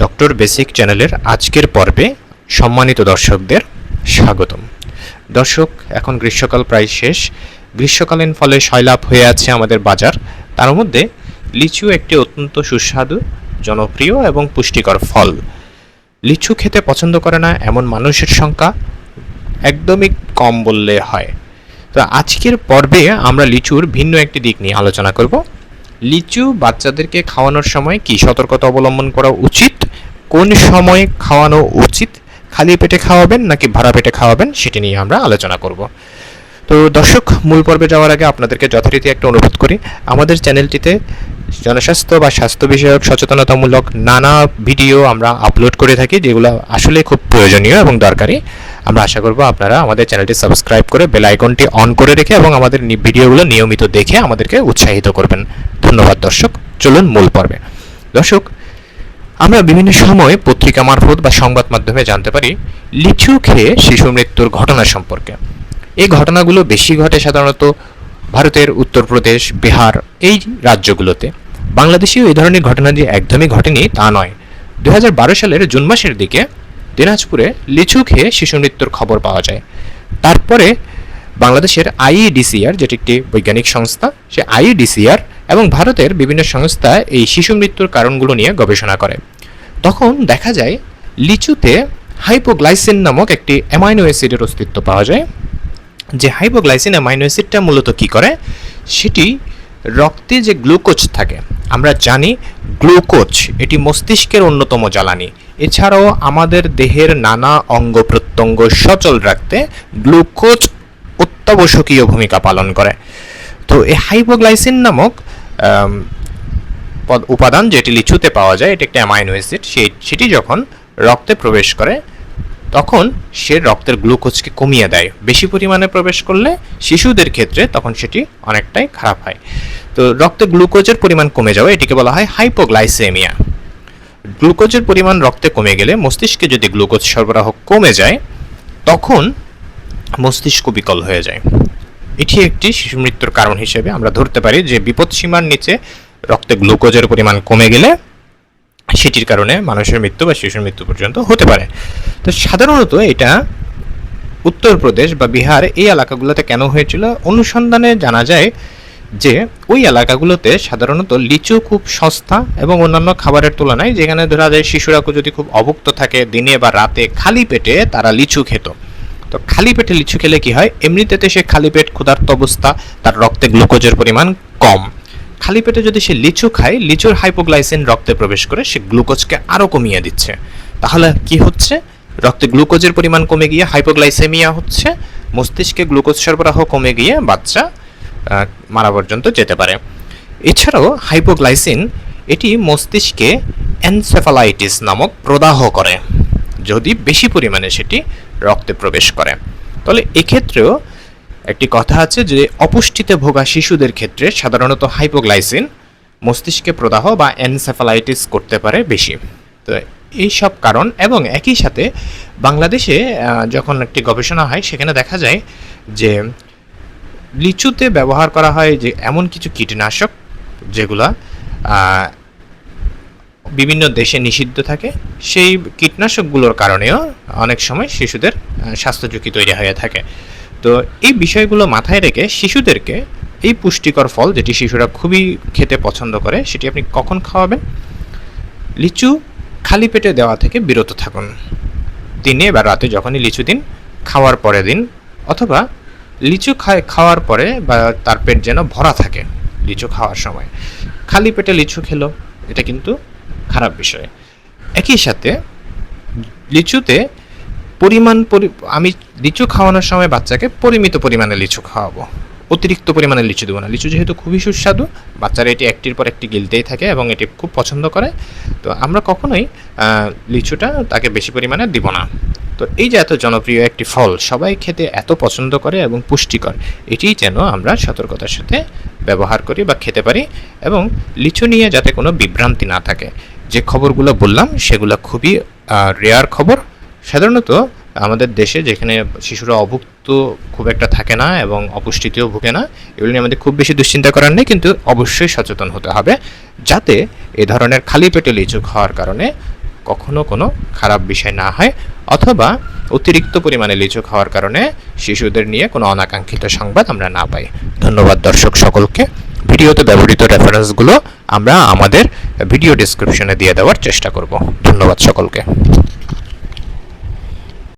Doctor basic চ্যানেলের আজকের পর্বে সম্মানিত দর্শকদের স্বাগতম। দর্শক, এখন গ্রীষ্মকাল প্রায় শেষ। গ্রীষ্মকালীন ফলে সয়লাভ হয়ে আছে আমাদের বাজার। তার মধ্যে লিচু একটি অত্যন্ত সুস্বাদু, জনপ্রিয় এবং পুষ্টিকর ফল। লিচু খেতে পছন্দ করে না এমন মানুষের সংখ্যা একদমই কম বললে হয়। তো আজকের পর্বে আমরা লিচুর ভিন্ন একটি দিক নিয়ে আলোচনা করব। লিচু বাচ্চাদেরকে খাওয়ানোর সময় কি সতর্কতা অবলম্বন করা উচিত? কোন সময় খাওয়ানো উচিত? খালি পেটে খাওয়াবেন নাকি ভাড়া পেটে খাওয়াবেন? সেটি নিয়ে আমরা আলোচনা করব। তো দর্শক, মূল পর্বে যাওয়ার আগে আপনাদেরকে যথারীতি একটা অনুরোধ করি। আমাদের চ্যানেলটিতে জনস্বাস্থ্য বা স্বাস্থ্য বিষয়ক সচেতনতামূলক নানা ভিডিও আমরা আপলোড করে থাকি, যেগুলো আসলে খুব প্রয়োজনীয় এবং দরকারি। আমরা আশা করব আপনারা আমাদের চ্যানেলটি সাবস্ক্রাইব করে বেল আইকনটি অন করে রেখে এবং আমাদের ভিডিওগুলো নিয়মিত দেখে আমাদেরকে উৎসাহিত করবেন। ধন্যবাদ দর্শক। চলুন মূল পর্বে। দর্শক, আমরা বিভিন্ন সময় পত্রিকা মারফত বা সংবাদ মাধ্যমে জানতে পারি লিচু খেয়ে শিশু মৃত্যুর ঘটনা সম্পর্কে। এই ঘটনাগুলো বেশি ঘটে সাধারণত ভারতের উত্তরপ্রদেশ, বিহার, এই রাজ্যগুলোতে। বাংলাদেশেও এই ধরনের ঘটনা যে একদমই ঘটেনি তা নয়। দু সালের জুন মাসের দিকে দিনাজপুরে লিচু খেয়ে শিশু মৃত্যুর খবর পাওয়া যায়। তারপরে বাংলাদেশের আইইডিসিআর, যেটি একটি বৈজ্ঞানিক সংস্থা, সে আইইডিসিআর এবং ভারতের বিভিন্ন সংস্থা এই শিশু মৃত্যুর কারণগুলো নিয়ে গবেষণা করে। তখন দেখা যায়, লিচুতে হাইপোগ্লাইসিন নামক একটি অ্যামাইনো অ্যাসিডের অস্তিত্ব পাওয়া যায়। যে হাইপোগ্লাইসিন অ্যামাইনো অ্যাসিডটা মূলত কি করে? সেটি রক্তে যে গ্লুকোজ থাকে, আমরা জানি গ্লুকোজ, এটি মস্তিষ্কের অন্যতম জ্বালানি। এছাড়াও আমাদের দেহের নানা অঙ্গ প্রত্যঙ্গ সচল রাখতে গ্লুকোজ অত্যাবশ্যকীয় ভূমিকা পালন করে। তো এই হাইপোগ্লাইসিন নামক পদ- উপাদান যেটি লিচুতে পাওয়া যায়, এটি একটি অ্যামাইনো অ্যাসিড, সেই, সেটি যখন রক্তে প্রবেশ করে, তখন সে রক্তের গ্লুকোজকে কমিয়ে দেয়। বেশি পরিমাণে প্রবেশ করলে শিশুদের ক্ষেত্রে তখন সেটি অনেকটাই খারাপ হয়। তো রক্তে গ্লুকোজের পরিমাণ কমে যাওয়া, এটিকে বলা হয় হাইপোগ্লাইসেমিয়া। গ্লুকোজের পরিমাণ রক্তে কমে গেলে মস্তিষ্কে যদি গ্লুকোজ সরবরাহ কমে যায়, তখন মস্তিষ্ক বিকল হয়ে যায়। এটি একটি শিশু মৃত্যুর কারণ হিসেবে আমরা ধরতে পারি যে বিপদসীমার নিচে রক্তে গ্লুকোজের পরিমাণ কমে গেলে সেটির কারণে মানুষের মৃত্যু বা শিশুর মৃত্যু পর্যন্ত হতে পারে। তো সাধারণত এটা উত্তরপ্রদেশ বা বিহার এই এলাকাগুলোতে কেন হয়েছিল? অনুসন্ধানে জানা যায় যে ওই এলাকাগুলোতে সাধারণত লিচু খুব সস্তা এবং অন্যান্য খাবারের তুলনায় যেখানে ধরা যায় শিশুরা যদি খুব অভুক্ত থাকে, দিনে বা রাতে খালি পেটে তারা লিচু খেত। তো খালি পেটে লিচু খেলে কি হয়? এমনিতে সে খালি পেট ক্ষুধার্ত অবস্থা, তার রক্তে গ্লুকোজের পরিমাণ কম। খালি পেটে যদি সে লিচু খায়, লিচুর হাইপোগ্লাইসিন রক্তে প্রবেশ করে সে গ্লুকোজকে আরও কমিয়ে দিচ্ছে। তাহলে কি হচ্ছে? রক্তে গ্লুকোজের পরিমাণ কমে গিয়ে হাইপোগ্লাইসেমিয়া হচ্ছে, মস্তিষ্কে গ্লুকোজ সরবরাহ কমে গিয়ে বাচ্চা মারা পর্যন্ত যেতে পারে। এছাড়াও হাইপোগ্লাইসিন এটি মস্তিষ্কে এনসেফালাইটিস নামক প্রদাহ করে। যদি বেশি পরিমাণে সেটি রক্তে প্রবেশ করে। তাহলে এক্ষেত্রেও একটি কথা আছে যে অপুষ্টিতে ভোগা শিশুদের ক্ষেত্রে সাধারণত হাইপোগ্লাইসিন মস্তিষ্কে প্রদাহ বা এনসেফালাইটিস করতে পারে বেশি। তো এই সব কারণ এবং একই সাথে বাংলাদেশে যখন একটি গবেষণা হয়, সেখানে দেখা যায় যে লিচুতে ব্যবহার করা হয় যে এমন কিছু কীটনাশক যেগুলা বিভিন্ন দেশে নিষিদ্ধ থাকে। সেই কীটনাশকগুলোর কারণেও অনেক সময় শিশুদের স্বাস্থ্য ঝুঁকি তৈরি হয়ে থাকে। তো এই বিষয়গুলো মাথায় রেখে শিশুদেরকে এই পুষ্টিকর ফল যেটি শিশুরা খুবই খেতে পছন্দ করে, সেটি আপনি কখন খাওয়াবেন? লিচু খালি পেটে দেওয়া থেকে বিরত থাকুন। দিনে বা রাতে যখনই লিচু দিন, খাওয়ার পরে দিন, অথবা লিচু খায়, খাওয়ার পরে বা তার পেট যেন ভরা থাকে লিচু খাওয়ার সময়। খালি পেটে লিচু খেলো, এটা কিন্তু খারাপ বিষয়। একই সাথে লিচুতে পরিমাণ পরি- আমি লিচু খাওয়ানোর সময় বাচ্চাকে পরিমিত পরিমাণে লিচু খাওয়াবো। অতিরিক্ত পরিমাণে লিচু দেবো না। লিচু যেহেতু খুবই সুস্বাদু, বাচ্চারা এটি একটির পর একটি গিলতেই থাকে এবং এটি খুব পছন্দ করে। তো আমরা কখনোই লিচুটা তাকে বেশি পরিমাণে দিব না। তো এই যে এত জনপ্রিয় একটি ফল, সবাই খেতে এত পছন্দ করে এবং পুষ্টিকর, এটিই যেন আমরা সতর্কতার সাথে ব্যবহার করি বা খেতে পারি এবং লিচু নিয়ে যাতে কোনো বিভ্রান্তি না থাকে। যে খবরগুলো বললাম, সেগুলো খুবই রেয়ার খবর। সাধারণত আমাদের দেশে যেখানে শিশুরা অভুক্ত খুব একটা থাকে না এবং অপুষ্টিতেও ভুগে না, এগুলো নিয়ে আমাদের খুব বেশি দুশ্চিন্তা করার নেই, কিন্তু অবশ্যই সচেতন হতে হবে, যাতে এ ধরনের খালি পেটে লিচু খাওয়ার কারণে কখনো কোনো খারাপ বিষয় না হয়, অথবা অতিরিক্ত পরিমাণে লিচু খাওয়ার কারণে শিশুদের নিয়ে কোনো অনাকাঙ্ক্ষিত সংবাদ আমরা না পাই। ধন্যবাদ দর্শক সকলকে। ভিডিওতে ব্যবহৃত রেফারেন্সগুলো আমরা আমাদের ভিডিও ডিসক্রিপশনে দিয়ে দেওয়ার চেষ্টা করব। ধন্যবাদ সকলকে।